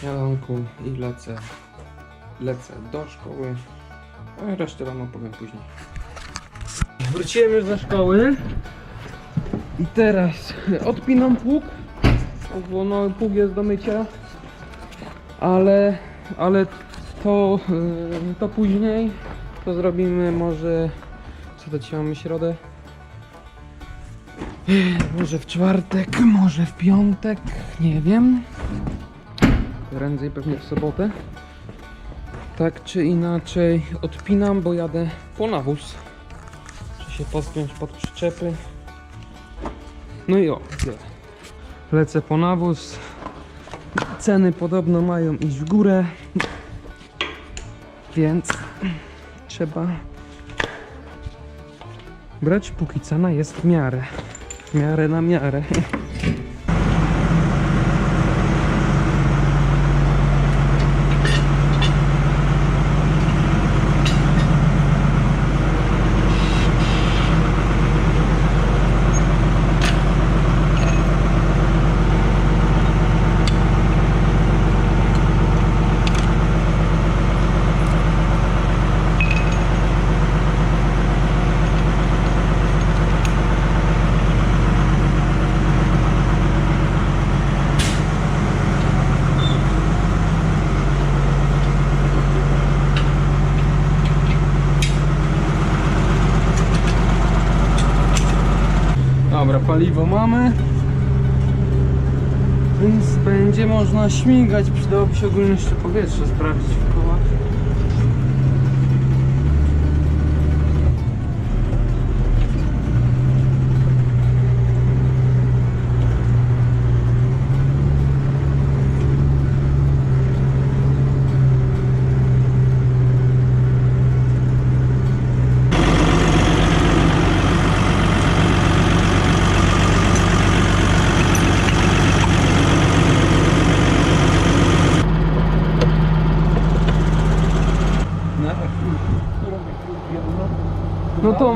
Śniadanku i lecę, lecę do szkoły, a resztę wam opowiem później. Wróciłem już ze szkoły i teraz odpinam pług, bo no pług jest do mycia, ale, ale to, yy, to później, to zrobimy może, co to dzisiaj mamy środę? Może w czwartek, może w piątek, nie wiem. Prędzej pewnie w sobotę. Tak czy inaczej odpinam, bo jadę po nawóz. Muszę się podpiąć pod przyczepy. No i o, lecę po nawóz. Ceny podobno mają iść w górę. Więc trzeba brać póki cena jest w miarę. W miarę na miarę. Dobra, paliwo mamy. Więc będzie można śmigać. Przydałoby się ogólnie jeszcze powietrze sprawdzić w kołach.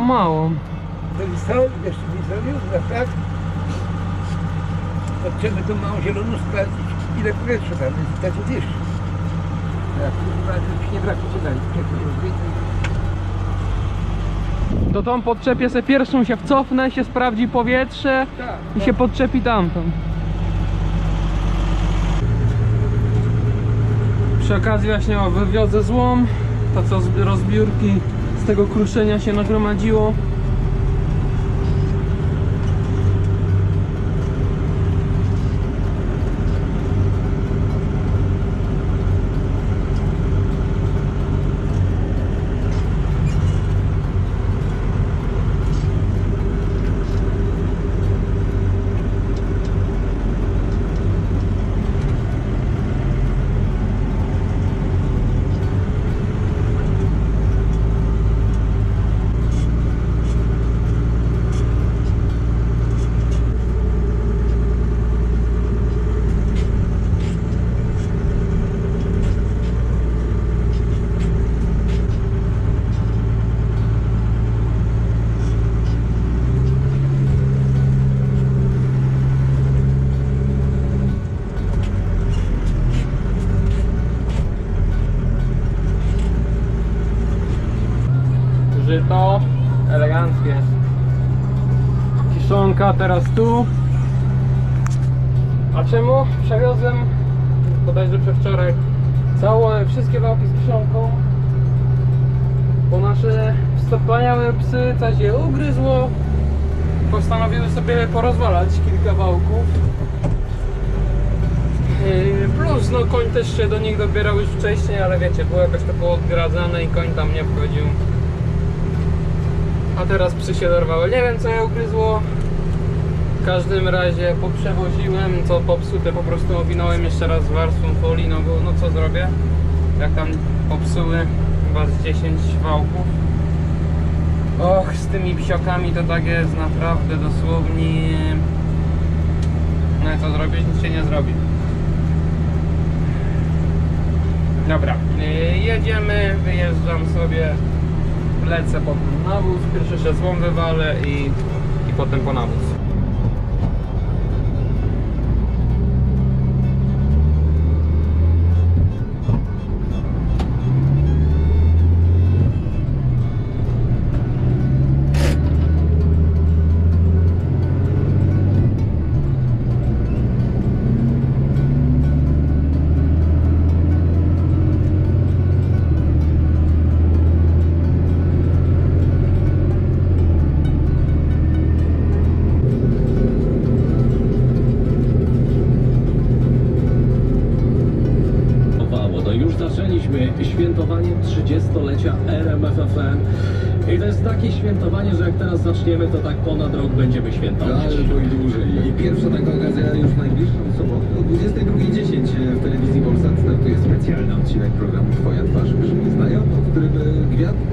No to mało. Ten stał, jeszcze nie zrobił, na tak. To trzeba tą małą zieloną sprawdzić, ile powietrza tam jest, tak wiesz. Kurwa, już nie brakuje dali, jak to tą podczepię sobie pierwszą się wcofnę, się sprawdzi powietrze Tak, i się podczepi tamtą. Przy okazji właśnie o, wywiozę złom, to co z rozbiórki tego kruszenia się nagromadziło. Teraz tu. A czemu? Przewiozłem bodajże przedwczoraj całe, wszystkie wałki z kiszonką. Bo nasze wspaniałe psy coś je ugryzło. Postanowiły sobie porozwalać kilka wałków. Yy, Plus no koń też się do nich dobierał już wcześniej, ale wiecie, było jakoś to było odgradzane i koń tam nie wchodził. a teraz psy się dorwały. Nie wiem co je ugryzło. W każdym razie poprzewoziłem, co popsute po prostu owinąłem jeszcze raz warstwą folii, no bo no co zrobię? Jak tam popsuły chyba z 10 wałków. Och, z tymi psiokami to tak jest naprawdę dosłownie... No i co zrobić? Nic się nie zrobi. Dobra, yy, jedziemy, wyjeżdżam sobie, lecę po nawóz, pierwszy się złom wywalę i, i potem po nawóz. Świętowanie 30-lecia RMFFM i to jest takie świętowanie, że jak teraz zaczniemy, to tak ponad rok będziemy świętować. Albo i dłużej. I pierwsza taka okazja już w najbliższą sobotę o 22.10 w telewizji Polsat startuje specjalny odcinek programu Twoja twarz brzmi znajomo, w którym e, gwiazd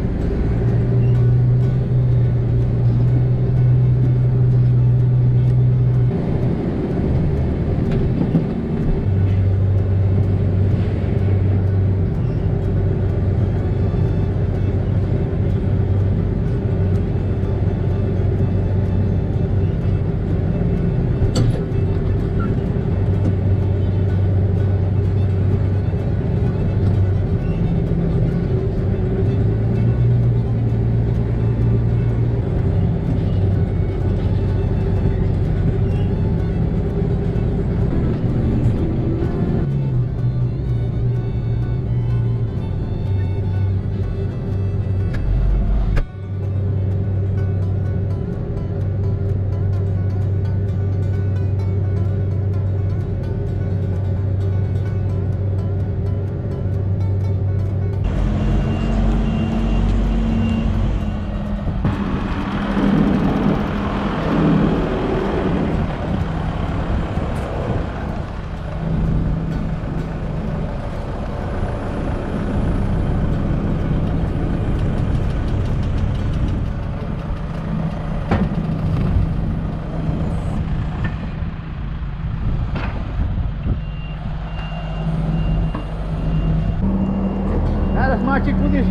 Teraz macie kiedyś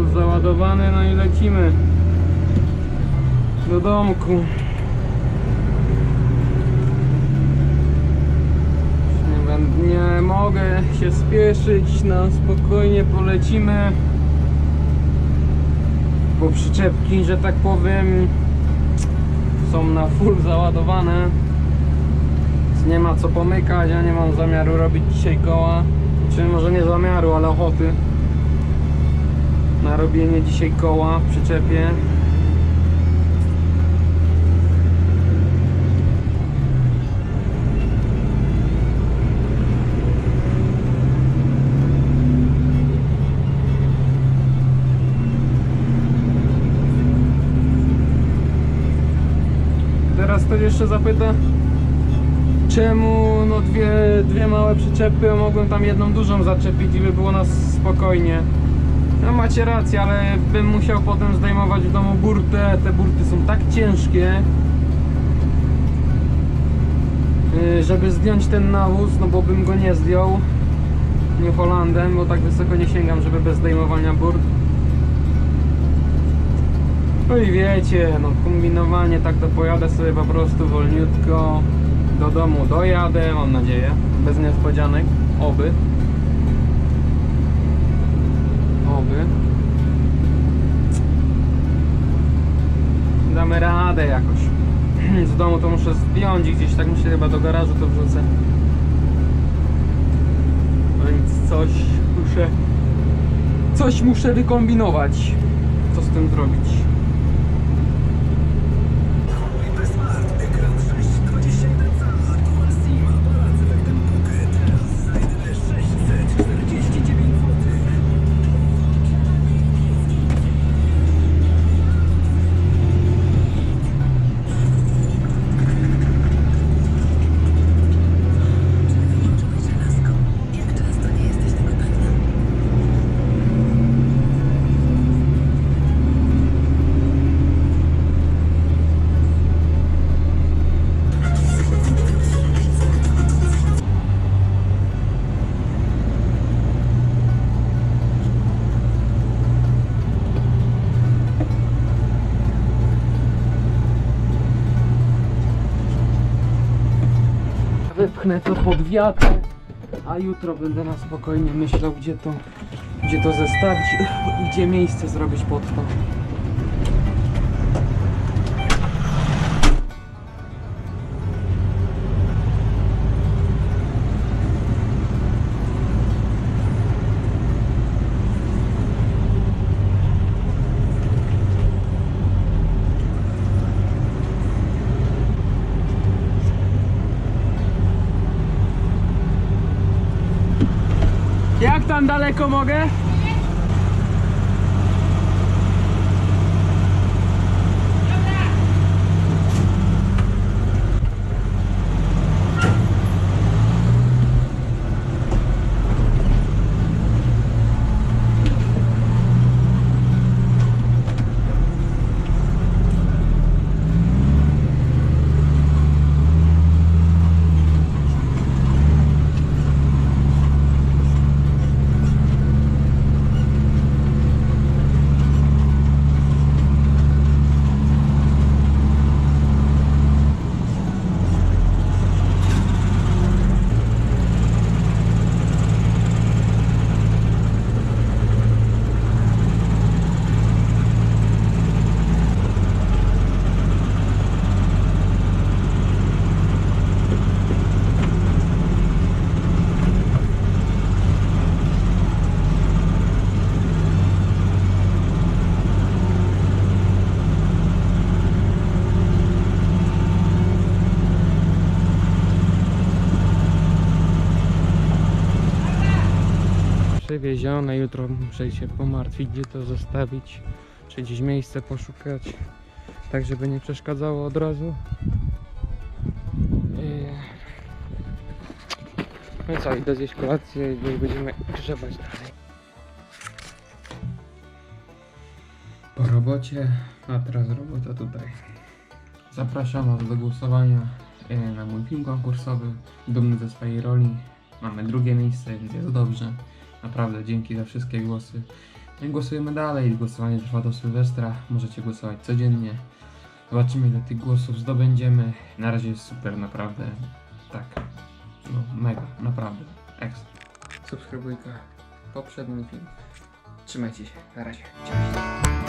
nawóz załadowany, no i lecimy do domku. Nie, będę, nie mogę się spieszyć, na spokojnie polecimy. Bo przyczepki, że tak powiem, są na full załadowane. Więc nie ma co pomykać, ja nie mam zamiaru robić dzisiaj koła. Czy może nie zamiaru, ale ochoty na robienie dzisiaj koła w przyczepie. Teraz ktoś jeszcze zapyta, czemu no dwie, dwie małe przyczepy, mogłem tam jedną dużą zaczepić i by było nas spokojnie. No macie rację, ale bym musiał potem zdejmować w domu burtę. Te burty są tak ciężkie, yy, żeby zdjąć ten nawóz, no bo bym go nie zdjął. Nie Holandem, bo tak wysoko nie sięgam, żeby bez zdejmowania burt. No i wiecie, no kombinowanie, tak to pojadę sobie po prostu wolniutko do domu dojadę, mam nadzieję, bez niespodzianek. Oby. Radę jakoś. Z domu to muszę zdjąć i gdzieś tak myślę chyba do garażu to wrzucę. Więc coś muszę... Coś muszę wykombinować. Co z tym zrobić? To pod wiatr, a jutro będę na spokojnie myślał, gdzie to, gdzie to zestawić gdzie miejsce zrobić pod to. Jak tam daleko mogę? Przewiezione, jutro muszę się pomartwić, gdzie to zostawić, czy gdzieś miejsce poszukać, tak żeby nie przeszkadzało od razu. No i co, idę zjeść kolację i będziemy grzebać dalej. Po robocie, a teraz robota tutaj. Zapraszam Was do głosowania e, na mój film konkursowy. Dumny ze swojej roli. Mamy drugie miejsce, więc jest dobrze. Naprawdę dzięki za wszystkie głosy. No głosujemy dalej. Głosowanie trwa do Sylwestra. Możecie głosować codziennie. Zobaczymy ile tych głosów zdobędziemy. Na razie jest super, naprawdę. Tak. No mega, naprawdę. Ekstra. Subskrybujka. Poprzedni film. Trzymajcie się. Na razie. Cześć.